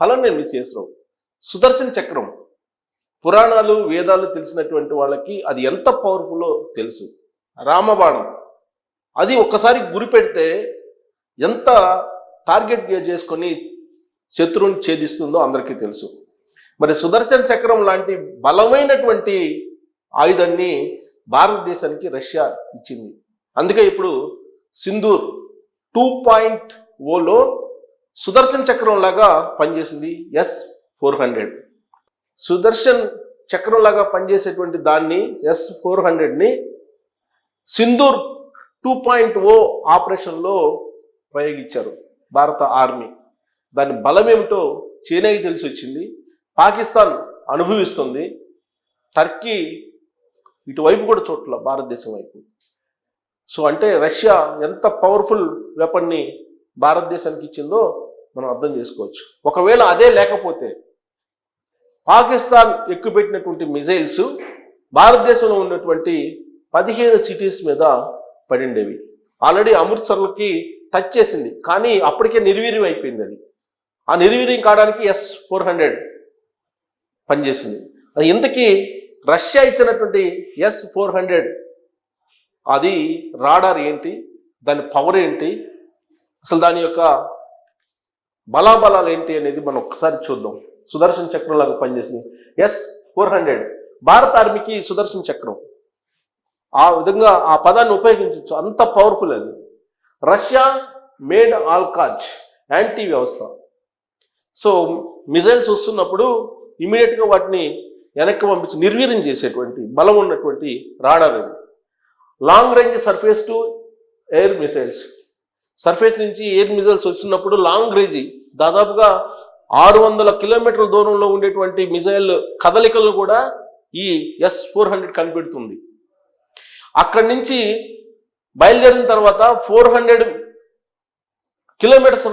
Hello నేను miss చేసినావు సుదర్శన చక్రం. పురాణాలు వేదాలు తెలిసినటువంటి వాళ్ళకి అది ఎంత పవర్ఫుల్లో తెలుసు. రామబాణం. అది ఒక్కసారి గురి పెడితే ఎంత టార్గెట్ చేసుకొని శత్రువుని ఛేదిస్తుందో అందరికీ తెలుసు. మరి సుదర్శన చక్రం లాంటి బలమైనటువంటి ఆయుధాన్ని భారతదేశానికి రష్యా ఇచ్చింది. అందుకే ఇప్పుడు సింధూర్ టూ పాయింట్ ఓలో సుదర్శన్ చక్రం లాగా పనిచేసింది ఎస్ ఫోర్ హండ్రెడ్ సుదర్శన్ చక్రం లాగా పనిచేసేటువంటి దాన్ని ఎస్ ఫోర్ హండ్రెడ్ని సింధూర్ టూ పాయింట్ ఓ ఆపరేషన్లో ప్రయోగించారు భారత ఆర్మీ. దాని బలం ఏమిటో చైనాకి తెలిసి వచ్చింది. పాకిస్తాన్ అనుభవిస్తుంది. టర్కీ ఇటువైపు కూడా చోట్ల భారతదేశం వైపు. సో అంటే రష్యా ఎంత పవర్ఫుల్ వెపన్ని భారతదేశానికి ఇచ్చిందో మనం అర్థం చేసుకోవచ్చు. ఒకవేళ అదే లేకపోతే పాకిస్తాన్ ఎక్కుపెట్టినటువంటి మిజైల్స్ భారతదేశంలో ఉన్నటువంటి పదిహేను సిటీస్ మీద పడిండేవి. ఆల్రెడీ అమృత్సర్లకి టచ్ చేసింది. కానీ అప్పటికే నిర్వీర్యం అయిపోయింది అది. ఆ నిర్వీర్యం కావడానికి ఎస్ ఫోర్ హండ్రెడ్ పనిచేసింది. అది ఇంతకీ రష్యా ఇచ్చినటువంటి ఎస్ ఫోర్ హండ్రెడ్ అది రాడార్ ఏంటి? దాని పవర్ ఏంటి? అసలు దాని యొక్క బలాబలాలు ఏంటి అనేది మనం ఒక్కసారి చూద్దాం. సుదర్శన్ చక్రం లాగా పనిచేసింది. ఎస్ ఫోర్ హండ్రెడ్ భారత ఆర్మీకి సుదర్శన్ చక్రం. ఆ విధంగా ఆ పదాన్ని ఉపయోగించవచ్చు అంత పవర్ఫుల్ అది. రష్యా మేడ్ ఆల్కాజ్ యాంటీ వ్యవస్థ సో మిజైల్స్ వస్తున్నప్పుడు ఇమీడియట్గా వాటిని వెనక్కి పంపించి నిర్వీర్యం చేసేటువంటి బలం ఉన్నటువంటి రాడార్ అది long range surface to air missiles surface నుంచి ఎయిర్ మిజైల్స్ వస్తున్నప్పుడు లాంగ్ రేంజ్ దాదాపుగా ఆరు వందల కిలోమీటర్ల దూరంలో ఉండేటువంటి మిజైల్ కదలికలు కూడా ఈ ఎస్ ఫోర్ హండ్రెడ్ కనిపెడుతుంది. అక్కడి నుంచి బయలుదేరిన తర్వాత ఫోర్ హండ్రెడ్ కిలోమీటర్స్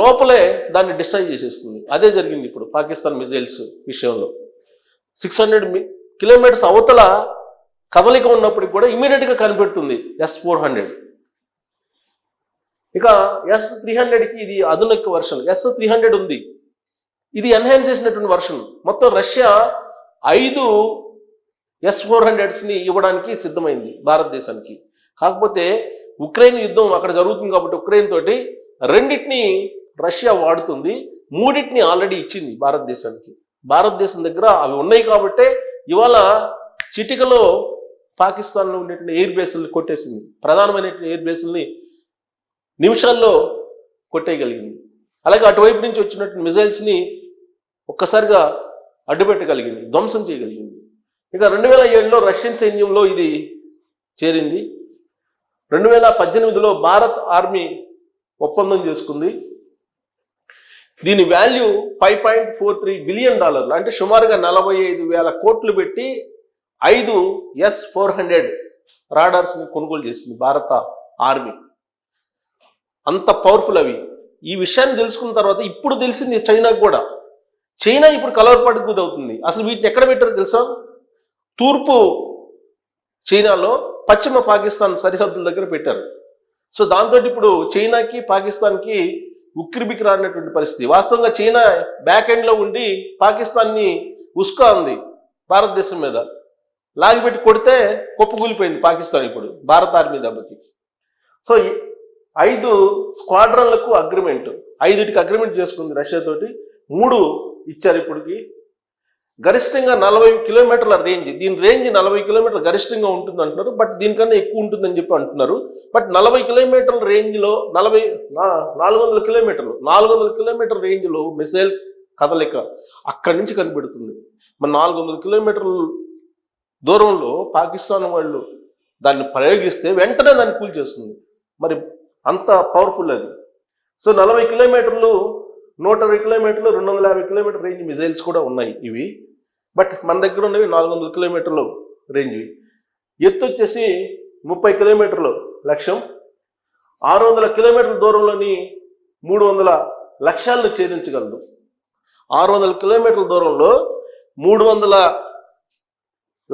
లోపలే దాన్ని డిస్ట్రాయ్ చేసేస్తుంది. అదే జరిగింది ఇప్పుడు పాకిస్తాన్ మిజైల్స్ విషయంలో. సిక్స్ హండ్రెడ్ కిలోమీటర్స్ అవతల కదలిక ఉన్నప్పటికి కూడా ఇమీడియట్గా కనిపెడుతుంది ఎస్ ఫోర్ హండ్రెడ్. ఇక ఎస్ త్రీ హండ్రెడ్కి ఇది ఆధునిక వర్షన్ ఎస్ త్రీ హండ్రెడ్ ఉంది. ఇది ఎన్హాన్స్ చేసినటువంటి వర్షన్ మొత్తం రష్యా ఐదు ఎస్ ఫోర్ హండ్రెడ్స్ని ఇవ్వడానికి సిద్ధమైంది భారతదేశానికి. కాకపోతే ఉక్రెయిన్ యుద్ధం అక్కడ జరుగుతుంది కాబట్టి ఉక్రెయిన్ తోటి రెండింటిని రష్యా వాడుతుంది. మూడింటిని ఆల్రెడీ ఇచ్చింది భారతదేశానికి. భారతదేశం దగ్గర అవి ఉన్నాయి కాబట్టే ఇవాళ చిటికలో పాకిస్తాన్లో ఉండేటువంటి ఎయిర్ బేసుల్ని కొట్టేసింది. ప్రధానమైనటువంటి ఎయిర్ బేసుల్ని నిమిషాల్లో కొట్టేయగలిగింది. అలాగే అటువైపు నుంచి వచ్చినటువంటి మిజైల్స్ని ఒక్కసారిగా అడ్డుపెట్టగలిగింది ధ్వంసం చేయగలిగింది. ఇక రెండు వేల ఏడులో రష్యన్ సైన్యంలో ఇది చేరింది. రెండు వేల పద్దెనిమిదిలో భారత్ ఆర్మీ ఒప్పందం చేసుకుంది. దీని value five point four three billion డాలర్లు అంటే సుమారుగా నలభై ఐదు వేల కోట్లు పెట్టి ఐదు ఎస్ ఫోర్ హండ్రెడ్ రాడార్స్ని కొనుగోలు చేసింది భారత ఆర్మీ. అంత పవర్ఫుల్ అవి. ఈ విషయాన్ని తెలుసుకున్న తర్వాత ఇప్పుడు తెలిసింది చైనాకు కూడా. చైనా ఇప్పుడు కలవరపాటు గురవుతుంది. అసలు వీటిని ఎక్కడ పెట్టారో తెలుసా? తూర్పు చైనాలో పశ్చిమ పాకిస్తాన్ సరిహద్దుల దగ్గర పెట్టారు. సో దాంతో ఇప్పుడు చైనాకి పాకిస్తాన్కి ఉక్కిరిబిక్కి రానటువంటి పరిస్థితి. వాస్తవంగా చైనా బ్యాక్ ఎండ్లో ఉండి పాకిస్తాన్ని ఉస్కా ఉంది భారతదేశం మీద. లాగిపెట్టి కొడితే కొప్పుకూలిపోయింది పాకిస్తాన్ ఇప్పుడు భారత ఆర్మీ దెబ్బకి సో ఐదు స్క్వాడ్రన్లకు అగ్రిమెంట్. ఐదుటికి అగ్రిమెంట్ చేసుకుంది రష్యా తోటి. మూడు ఇచ్చారు ఇప్పటికి. గరిష్టంగా నలభై కిలోమీటర్ల రేంజ్. దీని రేంజ్ నలభై కిలోమీటర్ల గరిష్టంగా ఉంటుంది అంటున్నారు. బట్ దీనికన్నా ఎక్కువ ఉంటుందని చెప్పి అంటున్నారు. బట్ నలభై కిలోమీటర్ల రేంజ్లో నలభై నా- నాలుగు వందల కిలోమీటర్లు. నాలుగు వందల కిలోమీటర్ల రేంజ్లో మిసైల్ కదలిక అక్కడి నుంచి కనిపెడుతుంది. మరి నాలుగు వందల కిలోమీటర్ల దూరంలో పాకిస్తాన్ వాళ్ళు దాన్ని ప్రయోగిస్తే వెంటనే దాన్ని కూల్చేస్తుంది మరి అంత పవర్ఫుల్ అది. సో నలభై కిలోమీటర్లు నూట అరవై కిలోమీటర్లు రెండు వందల యాభై కిలోమీటర్ రేంజ్ మిజైల్స్ కూడా ఉన్నాయి ఇవి. బట్ మన దగ్గర ఉన్నవి నాలుగు వందల కిలోమీటర్లు రేంజ్వి ఎత్తు వచ్చేసి ముప్పై కిలోమీటర్లు లక్ష్యం. ఆరు వందల కిలోమీటర్ల దూరంలోని మూడు వందల లక్ష్యాలను ఛేదించగలదు. ఆరు వందల కిలోమీటర్ల దూరంలో మూడు వందల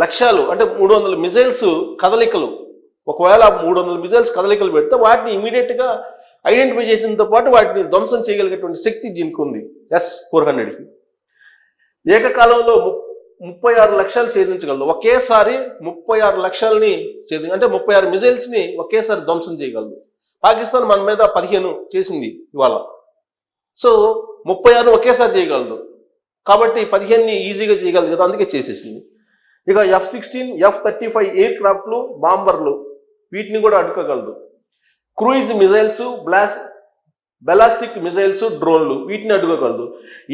లక్ష్యాలు అంటే మూడు వందల మిజైల్స్ కదలికలు ఒకవేళ మూడు వందల మిజైల్స్ కదలికలు పెడితే వాటిని ఇమీడియట్గా ఐడెంటిఫై చేసినంతో పాటు వాటిని ధ్వంసం చేయగలిగేటువంటి శక్తి దీనికి ఉంది ఎస్ ఫోర్ హండ్రెడ్కి ఏకకాలంలో ము- ముప్పై ఆరు లక్షలు ఛేదించగలదు. ఒకేసారి ముప్పై ఆరు లక్షల్ని ఛేది అంటే ముప్పై ఆరు మిజైల్స్ని ఒకేసారి ధ్వంసం చేయగలదు. పాకిస్తాన్ మన మీద పదిహేను చేసింది ఇవాళ. సో ముప్పై ఆరు ఒకేసారి చేయగలదు. కాబట్టి పదిహేనుని ఈజీగా చేయగలదు కదా అందుకే చేసేసింది. ఇక F sixteen F thirty five air క్రాఫ్ట్లు బాంబర్లు వీటిని కూడా అడ్డుకోగలదు. క్రూయిజ్ మిజైల్స్ బ్లాస్ బెలాస్టిక్ మిజైల్స్ డ్రోన్లు వీటిని అడ్డుకోగలదు.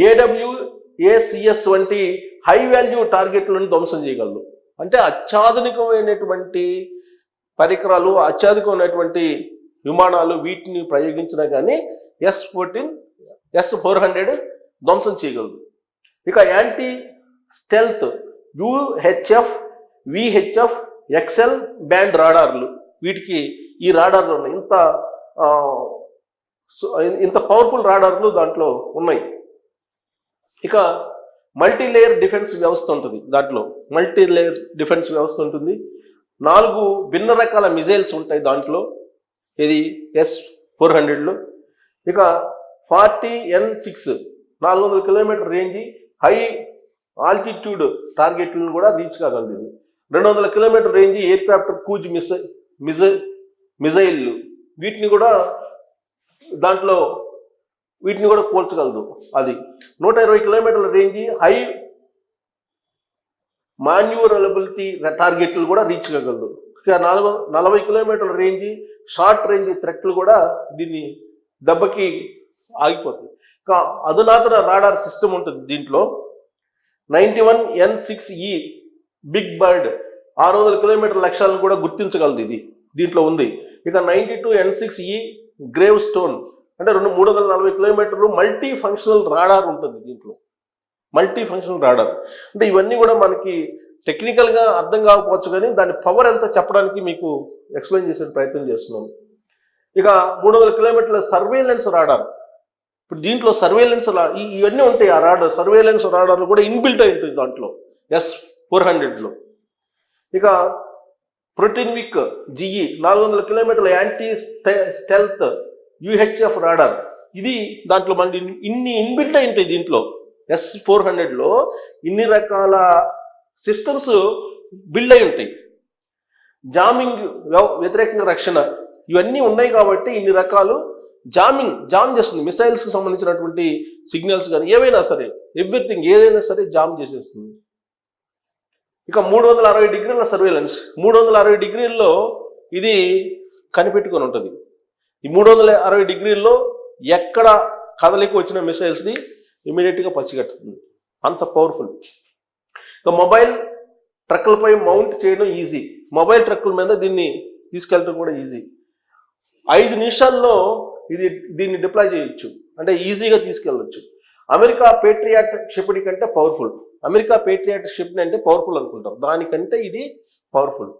ఏడబ్ల్యూ ఏసిఎస్ వంటి హై వాల్యూ టార్గెట్లను ధ్వంసం చేయగలదు. అంటే అత్యాధునికమైనటువంటి పరికరాలు అత్యాధికమైనటువంటి విమానాలు వీటిని ప్రయోగించినా కానీ S fourteen S four hundred ధ్వంసం చేయగలదు. ఇక anti stealth UHF VHF X band రాడార్లు వీటికి ఈ రాడార్లు ఉన్నాయి. ఇంత ఇంత పవర్ఫుల్ రాడార్లు దాంట్లో ఉన్నాయి. ఇక మల్టీ లేయర్ డిఫెన్స్ వ్యవస్థ ఉంటుంది దాంట్లో. మల్టీ లేయర్ డిఫెన్స్ వ్యవస్థ ఉంటుంది. నాలుగు భిన్న రకాల మిజైల్స్ ఉంటాయి దాంట్లో. ఇది ఎస్ ఫోర్ హండ్రెడ్లో. ఇక ఫార్టీ ఎన్ సిక్స్ నాలుగు వందల కిలోమీటర్ రేంజ్ హై ఆల్టిట్యూడ్ టార్గెట్లను కూడా రీచ్ కాగలదు ఇది. రెండు వందల kilometre range aircraft cruise మిస్ మిజ మిజైళ్ళు వీటిని కూడా దాంట్లో వీటిని కూడా పోల్చగలదు అది. నూట ఇరవై కిలోమీటర్ల రేంజ్ హై మాన్యూరబిలిటీ టార్గెట్లు కూడా రీచ్ కాగలదు. ఇక నాలుగు నలభై కిలోమీటర్ల రేంజ్ షార్ట్ రేంజ్ థ్రెట్లు కూడా దీన్ని దెబ్బకి ఆగిపోతుంది ఇంకా అధునాతన రాడార్ సిస్టమ్ ఉంటుంది దీంట్లో. Ninety one N six E big bird ఆరు వందల కిలోమీటర్ల లక్ష్యాలను కూడా గుర్తించగలదు ఇది. దీంట్లో ఉంది. ఇక ninety two N six E grave stone అంటే రెండు మూడు వందల నలభై కిలోమీటర్లు మల్టీ ఫంక్షనల్ రాడార్ ఉంటుంది దీంట్లో. మల్టీ ఫంక్షనల్ రాడార్ అంటే ఇవన్నీ కూడా మనకి టెక్నికల్గా అర్థం కాకపోవచ్చు కానీ దాని పవర్ ఎంత చెప్పడానికి మీకు ఎక్స్ప్లెయిన్ చేసే ప్రయత్నం చేస్తున్నాం. ఇక మూడు వందల కిలోమీటర్ల సర్వేలెన్స్ రాడార్ ఇప్పుడు దీంట్లో సర్వేలెన్స్ ఇవన్నీ ఉంటాయి ఆ రాడార్ సర్వేలెన్స్ రాడార్లు కూడా ఇన్బిల్ట్ అయి ఉంటుంది దాంట్లో. ఎస్ ఫోర్ హండ్రెడ్లో ఇక ప్రోటీన్విక్ జిఈ నాలుగు వందల కిలోమీటర్ల యాంటీ స్టెల్త్ యుహెచ్ఎఫ్ రాడార్ ఇది దాంట్లో మనకి ఇన్ని ఇన్బిల్ట్ అయి ఉంటాయి దీంట్లో. ఎస్ ఫోర్ హండ్రెడ్లో ఇన్ని రకాల సిస్టమ్స్ బిల్డ్ అయి ఉంటాయి. జామింగ్ వ్యతిరేకంగా రక్షణ. ఇవన్నీ ఉన్నాయి కాబట్టి ఇన్ని రకాలు జామింగ్ జామ్ చేస్తుంది. మిసైల్స్కి సంబంధించినటువంటి సిగ్నల్స్ కానీ ఏవైనా సరే ఎవ్రీథింగ్ ఏదైనా సరే జామ్ చేసేస్తుంది. ఇక మూడు వందల అరవై డిగ్రీల సర్వేలెన్స్ మూడు వందల అరవై డిగ్రీల్లో ఇది కనిపెట్టుకొని ఉంటుంది. ఈ మూడు వందల అరవై డిగ్రీల్లో ఎక్కడ కదలికి వచ్చిన మిసైల్స్ని ఇమీడియట్గా పసిగట్టుతుంది. అంత పవర్ఫుల్. ఇక మొబైల్ ట్రక్కులపై మౌంట్ చేయడం ఈజీ. మొబైల్ ట్రక్కుల మీద దీన్ని తీసుకెళ్ళడం కూడా ఈజీ. ఐదు నిమిషాల్లో ఇది దీన్ని డిప్లాయ్ చేయొచ్చు. అంటే ఈజీగా తీసుకెళ్ళొచ్చు. అమెరికా పేట్రియాట్ క్షిపణి కంటే పవర్ఫుల్. అమెరికా పేట్రియాట్ అంటే పవర్ఫుల్ అనుకుంటాం. దానికంటే ఇది powerful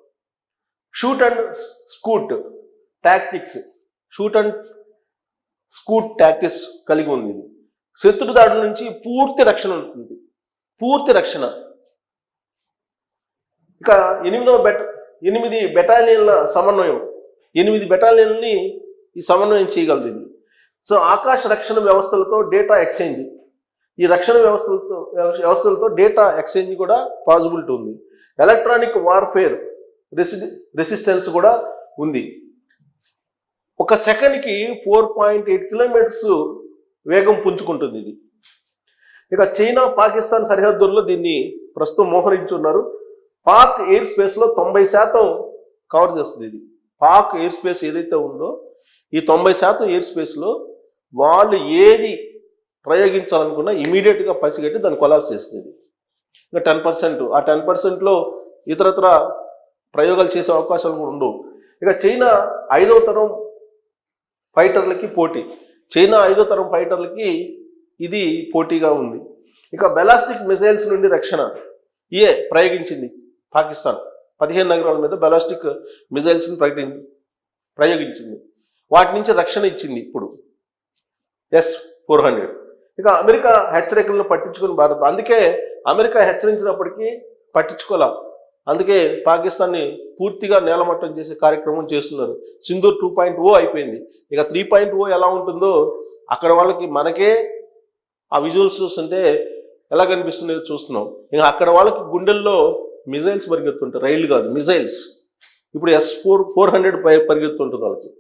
shoot and scoot tactics shoot and scoot tactics కలిగి ఉంది. ఇది శత్రు దాడుల నుంచి పూర్తి రక్షణ ఉంటుంది. పూర్తి రక్షణ. ఇక ఎనిమిదవ బెట ఎనిమిది బెటాలియన్ల సమన్వయం. ఎనిమిది బెటాలియన్ని ఈ సమన్వయం చేయగలదు సో ఆకాశ రక్షణ వ్యవస్థలతో డేటా ఎక్స్చేంజ్ ఈ రక్షణ వ్యవస్థలతో వ్యవస్థలతో డేటా ఎక్స్చేంజ్ కూడా పాసిబిలిటీ ఉంది. ఎలక్ట్రానిక్ వార్ఫేర్ రెసి రెసిస్టెన్స్ కూడా ఉంది. ఒక సెకండ్కి ఫోర్ పాయింట్ ఎయిట్ కిలోమీటర్స్ వేగం పుంజుకుంటుంది ఇది. ఇక చైనా పాకిస్తాన్ సరిహద్దుల్లో దీన్ని ప్రస్తుతం మోహరించున్నారు. పాక్ ఎయిర్ స్పేస్లో తొంభై శాతం కవర్ చేస్తుంది ఇది. పాక్ ఎయిర్ స్పేస్ ఏదైతే ఉందో ఈ తొంభై శాతం ఎయిర్ స్పేస్లో వాళ్ళు ఏది ప్రయోగించాలనుకున్నా ఇమీడియట్గా పసిగట్టి దాన్ని కొలాబ్స్ చేస్తుంది. ఇంకా టెన్ పర్సెంట్ ఆ టెన్ పర్సెంట్లో ఇతరత్ర ప్రయోగాలు చేసే అవకాశాలు కూడా ఉండవు. ఇక చైనా ఐదవ తరం ఫైటర్లకి పోటీ. చైనా ఐదో తరం ఫైటర్లకి ఇది పోటీగా ఉంది. ఇక బెలాస్టిక్ మిసైల్స్ నుండి రక్షణ ఏ ప్రయోగించింది పాకిస్తాన్. పదిహేను నగరాల మీద బెలాస్టిక్ మిసైల్స్ని ప్రకటి ప్రయోగించింది. వాటి నుంచి రక్షణ ఇచ్చింది ఇప్పుడు. S four hundred. ఇక అమెరికా హెచ్చరికలను పట్టించుకుని భారత్. అందుకే అమెరికా హెచ్చరించినప్పటికీ పట్టించుకోలే. అందుకే పాకిస్తాన్ని పూర్తిగా నేలమట్టం చేసే కార్యక్రమం చేస్తున్నారు. సింధూర్ టూ పాయింట్ ఓ అయిపోయింది. ఇక త్రీ పాయింట్ ఓ ఎలా ఉంటుందో అక్కడ వాళ్ళకి మనకే ఆ విజువల్స్ చూస్తుంటే ఎలా కనిపిస్తుందో చూస్తున్నాం. ఇక అక్కడ వాళ్ళకి గుండెల్లో మిజైల్స్ పరిగెత్తుంటాయి రైలు కాదు మిజైల్స్. ఇప్పుడు ఎస్ ఫోర్ ఫోర్ హండ్రెడ్ పరిగెత్తుంటుంది వాళ్ళకి.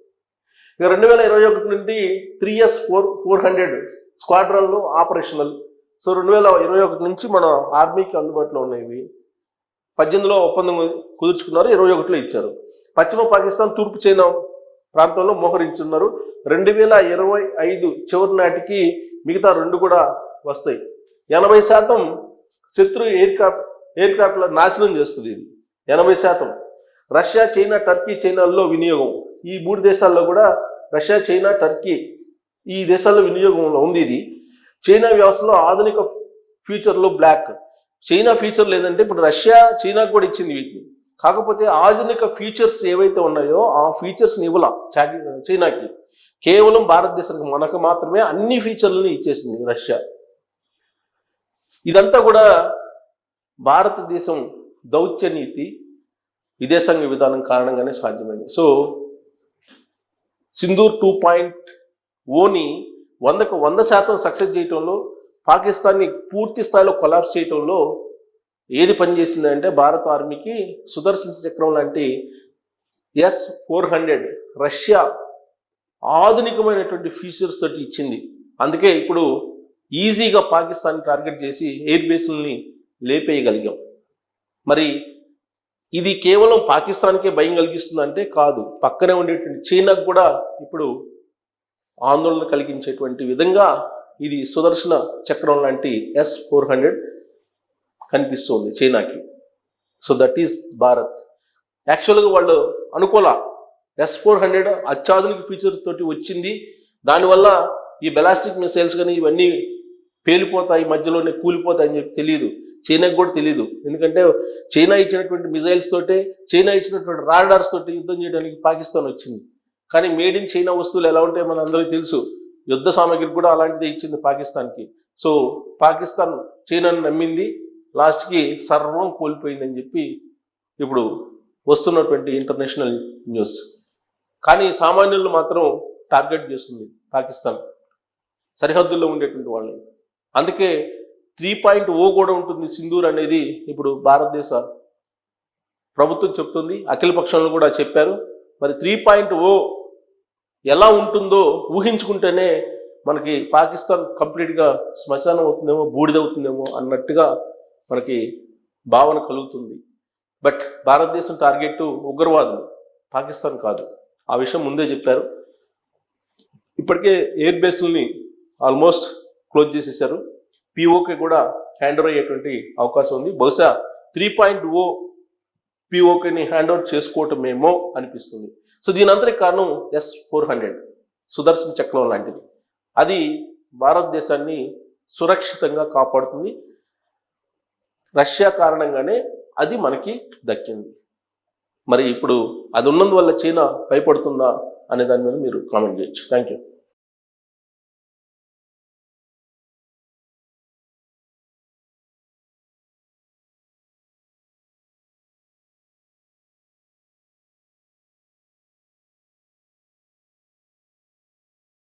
ఇక రెండు వేల ఇరవై ఒకటి నుండి three years four four hundred స్క్వాడ్రన్లు operational so రెండు వేల ఇరవై ఒకటి నుంచి మన ఆర్మీకి అందుబాటులో ఉన్నాయి పద్దెనిమిదిలో ఒప్పందం కుదుర్చుకున్నారు ఇరవై ఒకటిలో ఇచ్చారు. పశ్చిమ పాకిస్తాన్ తూర్పు చైనా ప్రాంతంలో మోహరించున్నారు. రెండు వేల ఇరవై ఐదు చివరి నాటికి మిగతా రెండు కూడా వస్తాయి. ఎనభై శాతం శత్రు ఎయిర్ క్రాఫ్ట్ ఎయిర్ క్రాఫ్ట్ల నాశనం చేస్తుంది ఇది. ఎనభై శాతం. రష్యా చైనా టర్కీ చైనాల్లో వినియోగం. ఈ మూడు దేశాల్లో కూడా రష్యా చైనా టర్కీ ఈ దేశాల్లో వినియోగంలో ఉంది ఇది. చైనా వ్యవస్థలో ఆధునిక ఫ్యూచర్లో బ్లాక్. చైనా ఫీచర్ లేదంటే ఇప్పుడు రష్యా చైనా కూడా ఇచ్చింది వీటిని. కాకపోతే ఆధునిక ఫీచర్స్ ఏవైతే ఉన్నాయో ఆ ఫీచర్స్ని ఇవ్వాల చైనాకి. కేవలం భారతదేశానికి మనకు మాత్రమే అన్ని ఫీచర్లను ఇచ్చేసింది రష్యా. ఇదంతా కూడా భారతదేశం దౌత్య నీతి విదేశాంగ విధానం కారణంగానే సాధ్యమైంది. సో సింధూర్ టూ పాయింట్ ఓని వందకు వంద శాతం సక్సెస్ చేయటంలో పాకిస్తాన్ని పూర్తి స్థాయిలో కొలాప్స్ చేయటంలో ఏది పనిచేసిందంటే భారత ఆర్మీకి సుదర్శన చక్రం లాంటి ఎస్ ఫోర్ హండ్రెడ్ రష్యా ఆధునికమైనటువంటి ఫీచర్స్ తోటి ఇచ్చింది. అందుకే ఇప్పుడు ఈజీగా పాకిస్తాన్ టార్గెట్ చేసి ఎయిర్ బేస్ని లేపేయగలిగాం. మరి ఇది కేవలం పాకిస్తాన్కే భయం కలిగిస్తుంది అంటే కాదు. పక్కనే ఉండేటువంటి చైనాకు కూడా ఇప్పుడు ఆందోళన కలిగించేటువంటి విధంగా ఇది సుదర్శన చక్రం లాంటి ఎస్ ఫోర్ హండ్రెడ్ కనిపిస్తుంది చైనాకి. సో దట్ ఈస్ భారత్ యాక్చువల్గా వాళ్ళు అనుకోలా ఎస్ ఫోర్ హండ్రెడ్ అత్యాధునిక ఫీచర్ తోటి వచ్చింది. దానివల్ల ఈ బెలాస్టిక్ మిసైల్స్ కానీ ఇవన్నీ పేలిపోతాయి మధ్యలోనే కూలిపోతాయి అని చెప్పి తెలియదు చైనాకి కూడా తెలియదు ఎందుకంటే చైనా ఇచ్చినటువంటి మిజైల్స్ తోటే చైనా ఇచ్చినటువంటి రాడార్స్ తోటి యుద్ధం చేయడానికి పాకిస్తాన్ వచ్చింది. కానీ మేడ్ ఇన్ చైనా వస్తువులు ఎలా ఉంటాయో మన అందరికీ తెలుసు. యుద్ధ సామాగ్రి కూడా అలాంటిదే ఇచ్చింది పాకిస్తాన్కి. సో పాకిస్తాన్ చైనాను నమ్మింది. లాస్ట్కి సర్వం కోల్పోయిందని చెప్పి ఇప్పుడు వస్తున్నటువంటి ఇంటర్నేషనల్ న్యూస్ కానీ సామాన్యులు మాత్రం టార్గెట్ చేస్తుంది పాకిస్తాన్. సరిహద్దుల్లో ఉండేటువంటి వాళ్ళని. అందుకే త్రీ పాయింట్ ఓ కూడా ఉంటుంది సింధూర్ అనేది ఇప్పుడు భారతదేశ ప్రభుత్వం చెప్తుంది అఖిల పక్షంలో కూడా చెప్పారు. మరి త్రీ పాయింట్ ఓ ఎలా ఉంటుందో ఊహించుకుంటేనే మనకి పాకిస్తాన్ కంప్లీట్గా శ్మశానం అవుతుందేమో బూడిదవుతుందేమో అన్నట్టుగా మనకి భావన కలుగుతుంది. బట్ భారతదేశం టార్గెట్ ఉగ్రవాదులు పాకిస్తాన్ కాదు. ఆ విషయం ముందే చెప్పారు. ఇప్పటికే ఎయిర్ బేస్ని ఆల్మోస్ట్ క్లోజ్ చేసేసారు. పిఓకి కూడా హ్యాండ్ ఓవర్ అయ్యేటువంటి అవకాశం ఉంది. బహుశా త్రీ పాయింట్ ఓ పిఓకేని హ్యాండ్ ఓవర్ చేసుకోవటమేమో అనిపిస్తుంది. సో దీని అంతటి కారణం ఎస్ ఫోర్ హండ్రెడ్ సుదర్శన్ చక్రం లాంటిది. అది భారతదేశాన్ని సురక్షితంగా కాపాడుతుంది. రష్యా కారణంగానే అది మనకి దక్కింది. మరి ఇప్పుడు అది ఉన్నందువల్ల చైనా భయపడుతుందా అనే దాని మీద మీరు కామెంట్ చేయొచ్చు. Thank you